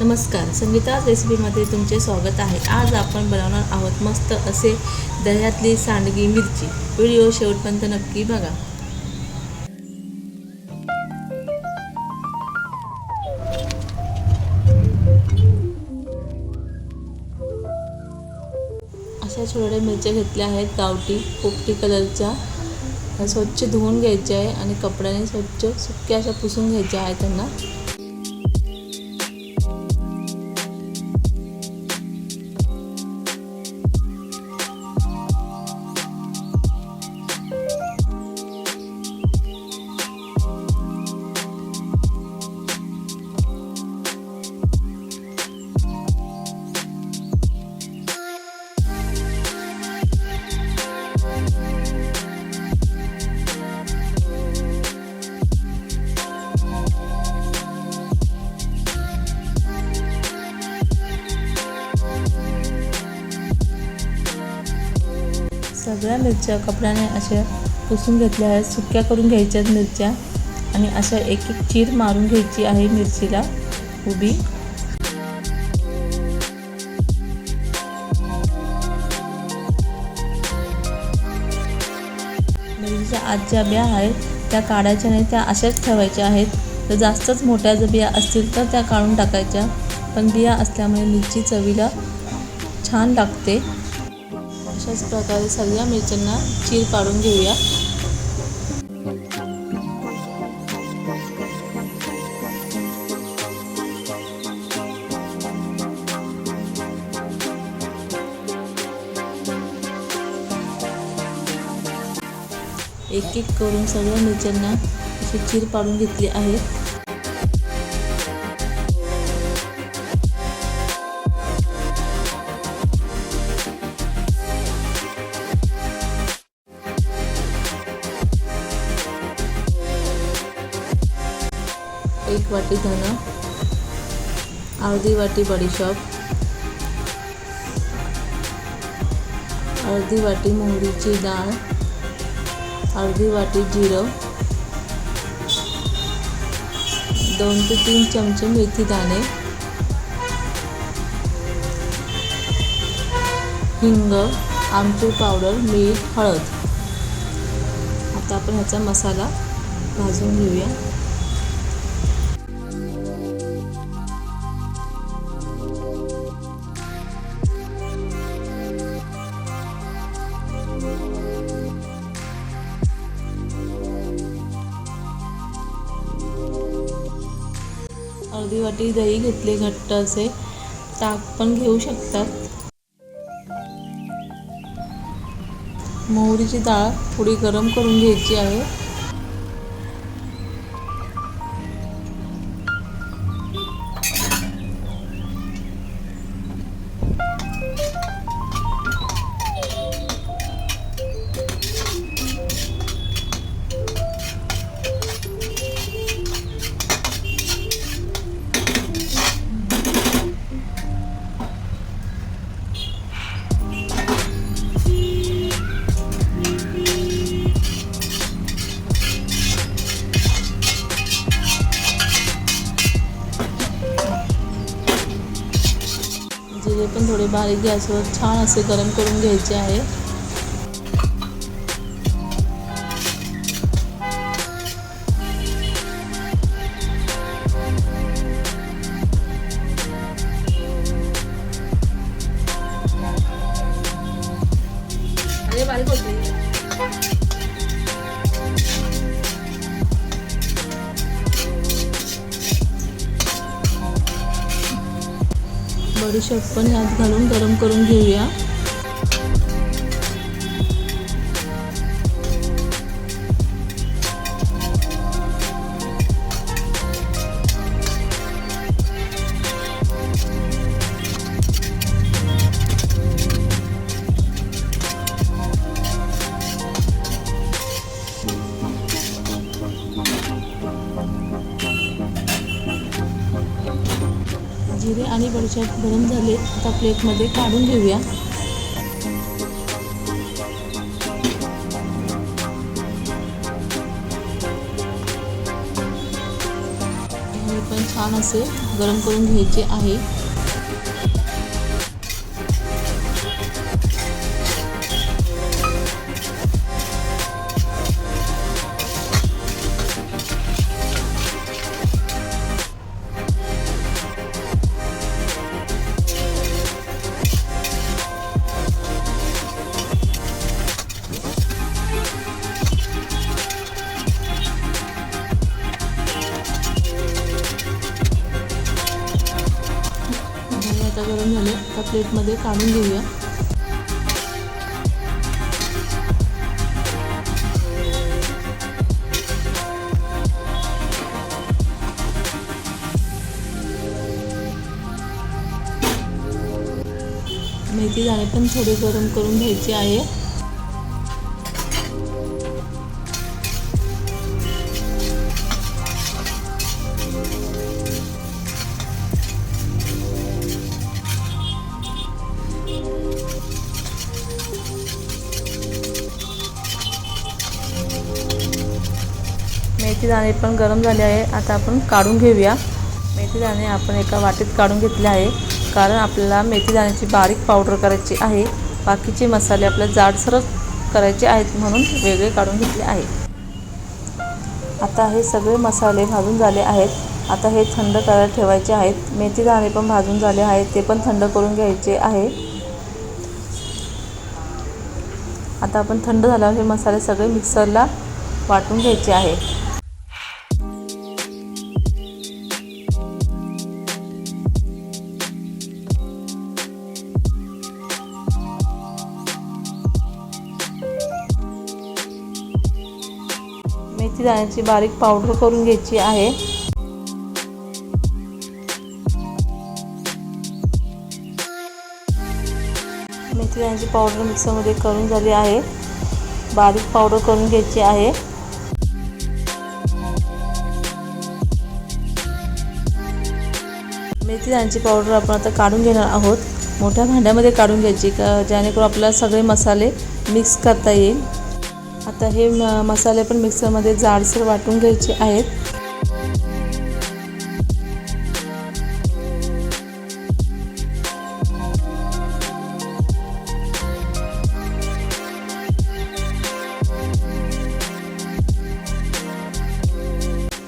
नमस्कार संगीता रेसिपीमध्ये तुमचे स्वागत आहे. आज आपण बनवणार आहोत मस्त असे दह्यातली सांडगी मिरची. व्हिडिओ शेवटपर्यंत नक्की बघा. अशा छोट्या मिरच्या घेतल्या आहेत गावठी पोपटी कलरच्या. स्वच्छ धुवून घ्यायच्या आहे आणि कपड्याने स्वच्छ सुक्या अशा पुसून घ्यायच्या आहेत त्यांना. सगळ्या मिरच्या कपड्याने अशा पुसून घेतल्या आहेत सुक्या करून घ्यायच्या आहेत मिरच्या. आणि अशा एक एक चीर मारून घ्यायची आहे मिरचीला उभी. मिरचीच्या आत ज्या बिया आहेत त्या काढायच्या नाही त्या अशाच ठेवायच्या आहेत. तर जास्तच मोठ्या जर बिया असतील तर त्या काढून टाकायच्या. पण बिया असल्यामुळे मिरची चवीला छान लागते. अशाच प्रकारे सगळ्या मिरच्यांना चीर पाडून घेऊया. एक एक करून सगळ्या मिरच्यांना अशी चीर पाडून घेतली आहे. वाटी धन अर्धी वाटी बडीशॉप अर्धी वाटी मोहरीची डाळ अर्धी वाटी जिरं दोन ते तीन चमचे मेथी दाणे हिंग आमचूर पावडर मीठ हळद. आता आपण ह्याचा मसाला भाजून घेऊया. अर्धी वाटी दही घेतले घट्ट असे ताक पण घेऊ शकतात मोहरीची डाळ थोडी गरम करून घ्यायची आहे. गॅसवर छान असे गरम करून घ्यायचे आहे. बडीशेप पण ह्यात घालून गरम करून घेऊया. याच्यात गरम झाले. आता प्लेटमध्ये काढून घेऊया. हे पण छान असे गरम करून घ्यायचे आहे. हे गरम झाले आता प्लेटमध्ये काढून घेऊया. मेथी दाणे पण थोडे गरम करून घ्यायचे आहे. मेथी दाणे पण गरम झाले आहे. आता आपण काढून घेऊया. मेथी दाणे आपण एका वाटीत काढून घेतले आहे. कारण आपल्याला मेथी दाण्याची बारीक पावडर करायची आहे. बाकीचे मसाले आपल्याला जाडसरच करायचे आहेत म्हणून वेगळे काढून घेतले आहे. आता हे सगळे मसाले भाजून झाले आहेत. आता हे थंड करायला ठेवायचे आहेत. मेथी दाणे पण भाजून झाले आहेत. ते पण थंड करून घ्यायचे आहे. आता आपण थंड झाल्यावर हे मसाले सगळे मिक्सरला वाटून घ्यायचे आहे. दाण्याची बारीक पावडर करून घ्यायची आहे. मेथी दाण्याची पावडर मिक्सरमध्ये करून झाली आहे. बारीक पावडर करून घ्यायची आहे. मेथी दाण्याची पावडर आपण आता काढून घेणार आहोत. मोठ्या भांड्यामध्ये काढून घ्यायची का जेणेकरून आपल्याला सगळे मसाले मिक्स करता येईल. आता हे म मसाले पण मिक्सरमध्ये जाडसर वाटून घ्यायचे आहेत.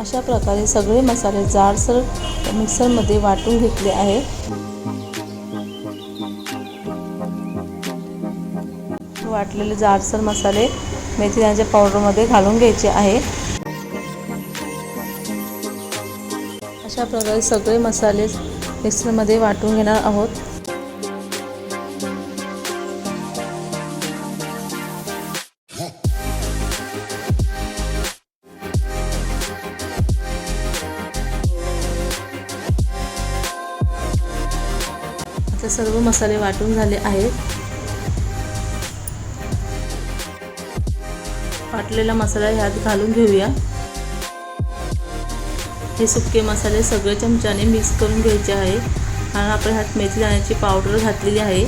अशा प्रकारे सगळे मसाले जाडसर मिक्सरमध्ये वाटून घेतले आहेत. वाटलेले जाडसर मसाले मेथी दाण्याच्या पावडरमध्ये घालून घ्यायची आहे. अशा प्रकारे सगळे मसाले मिक्सरमध्ये वाटून घेणार आहोत. आता सर्व मसाले वाटून झाले आहेत. वाटलेला मसाला ह्यात घालून घेऊया. हे सुके मसाले सगळे चमच्याने मिक्स करून घ्यायचे आहे. कारण आपण ह्यात मेथी दाण्याची पावडर घातलेली आहे.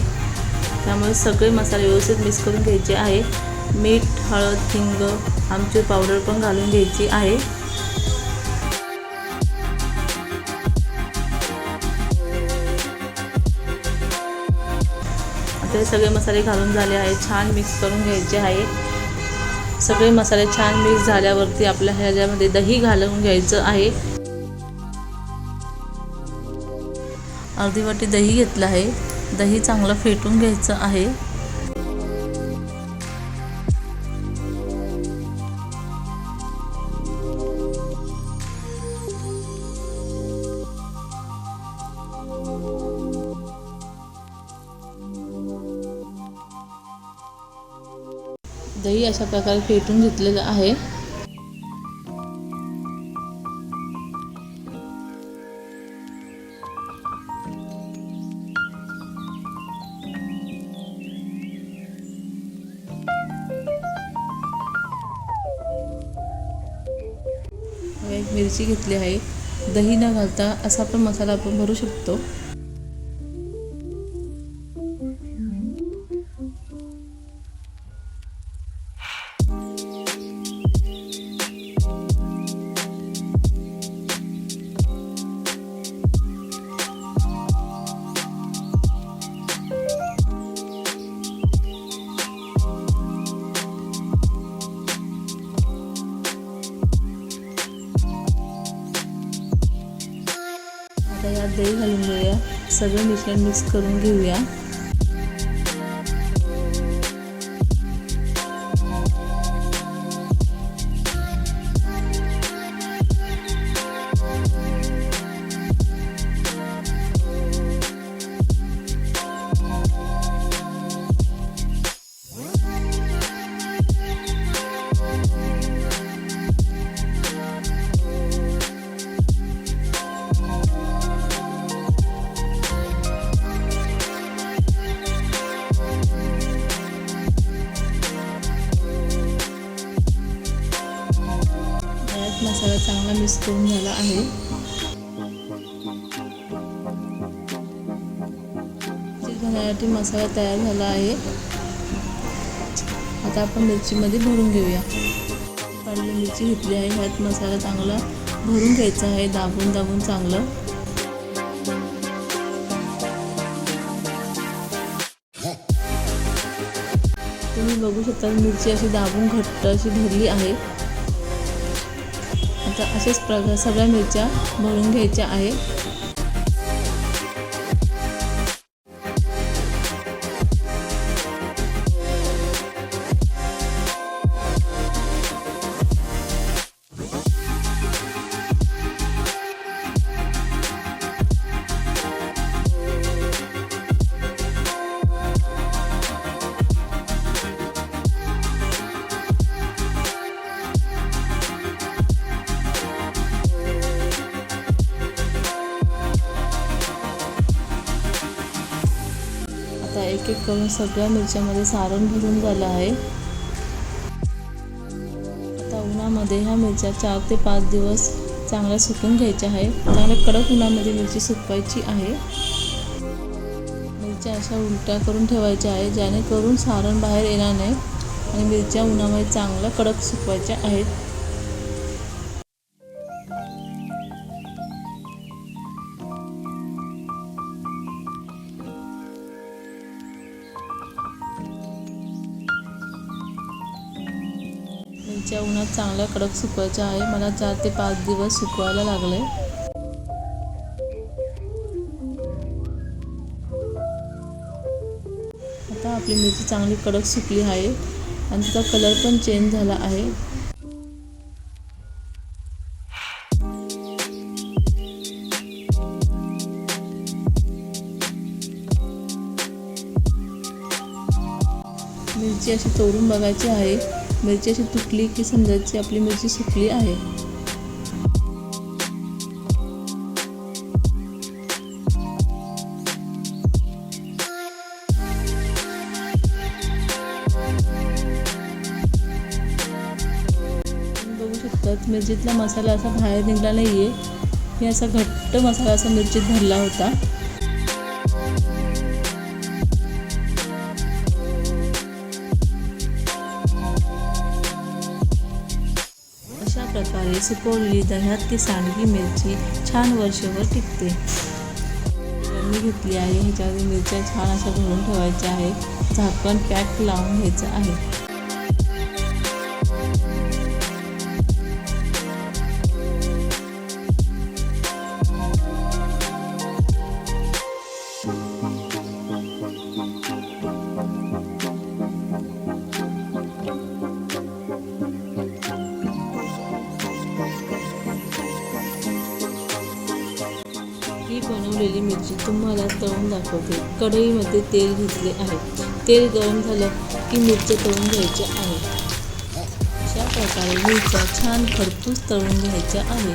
त्यामुळे सगळे मसाले व्यवस्थित मिक्स करून घ्यायचे आहे. मीठ हळद हिंग आमचूर पावडर पण घालून घ्यायची आहे. आता हे सगळे मसाले घालून झाले आहे. छान मिक्स करून घ्यायचे आहे. सगळे मसाले छान मिक्स झाल्यावरती आपल्या ह्याच्यामध्ये दही घालून घ्यायचं आहे. अर्धी वाटी दही घेतलं आहे. दही चांगलं फेटून घ्यायचं आहे. दही अशा प्रकारे फेटून घेतलेलं आहे. एक मिरची घेतली आहे. दही न घालता असा पण मसाला आपण भरू शकतो. सगळं मिश्रण मिक्स करून घेऊया. मसाला तयार झाला आहे. आता आपण मिरचीमध्ये भरून घेऊया. काढलेली मिरची घेतली आहे. ह्यात मसाला चांगला भरून घ्यायचा आहे. दाबून दाबून चांगलं. तुम्ही बघू शकता मिरची अशी दाबून घट्ट अशी भरली आहे. आता अशाच प्रकार सगळ्या मिरच्या भरून घ्यायच्या आहे. करून सगळ्या मिरच्यामध्ये सारण भरून झालं आहे. आता उन्हामध्ये ह्या मिरच्या चार ते पाच दिवस चांगल्या सुकून घ्यायच्या आहे चांगल्या कडक उन्हामध्ये मिरची सुकवायची आहे. मिरच्या अशा उलट्या करून ठेवायच्या आहे जेणेकरून सारण बाहेर येणार नाही आणि मिरच्या उन्हामध्ये चांगल्या कडक सुकवायच्या आहेत. मिरच्या उन्हात चांगल्या कडक सुकवायच्या आहे. मला चार ते पाच दिवस सुकवायला लागले आता आपली मिरची चांगली कडक सुकली आहे आणि तिचा कलर पण चेंज झाला आहे. मिरची अशी तोडून बघायची आहे. मिरची अशी तुटली की समजायची आपली मिरची सुकली आहे. तुम्ही बघू शकतात मिरचीतला मसाला असा बाहेर निघाला नाही आहे मी असा घट्ट मसाला असा मिरचीत भरला होता. प्रकारे सुकवलेली दह्यातली सांडगी मिरची छान वर्षभर टिकते. मी घेतली आहे. ह्याच्यामध्ये मिरच्या छान अशा भरून ठेवायच्या आहे झाकण पॅक लावून घ्यायचं आहे. ही मिरची तुम्हाला तळून दाखवते. कढईमध्ये तेल घेतले आहे. तेल गरम झालं की मिरच्या तळून घ्यायच्या आहे अशा प्रकारे मिरच्या छान खरपूस तळून घ्यायच्या आहे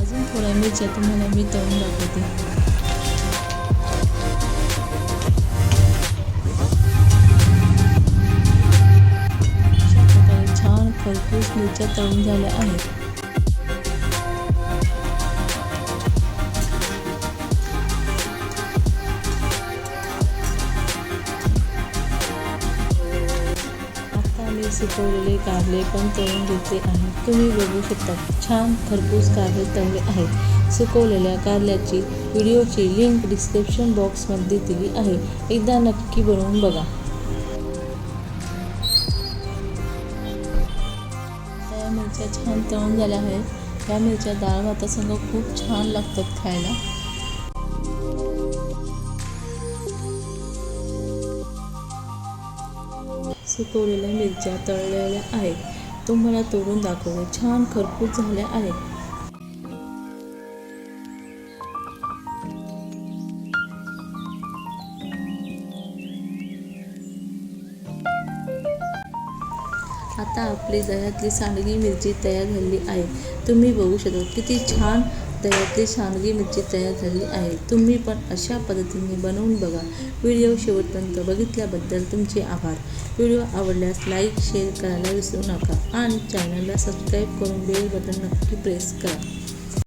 अजून थोड्या मिरच्या तुम्हाला मी तळून दाखवते. मिरच्या तळून झाल्या आहेत आता मी सुकवलेले कारले पण तळून घेतले आहेत तुम्ही बघू शकता छान खरपूस कारले तळले आहेत. सुकवलेल्या कारल्याची व्हिडिओची लिंक डिस्क्रिप्शन बॉक्समध्ये दिली आहे. एकदा नक्की बनवून बघा. छान तळून झाल्या आहेत. या मिरच्या डाळ भातासंग खूप छान लागतात खायला. सुकवलेल्या मिरच्या तळलेल्या आहेत. तुम्हाला तोडून दाखवले छान खरपूस झाल्या आहेत. आता आपली दह्यातली सांडगी मिरची तयार झालेली आहे. तुम्ही बघू शकता किती छान दह्यातली सांडगी मिरची तयार झाली आहे. तुम्ही पण अशा पद्धतीने बनवून बघा. व्हिडिओ शेवटपर्यंत बघितल्याबद्दल तुमचे आभार. व्हिडिओ आवडल्यास लाईक शेअर करायला विसरू नका आणि चॅनलला सबस्क्राईब करून बेल बटन नक्की प्रेस करा.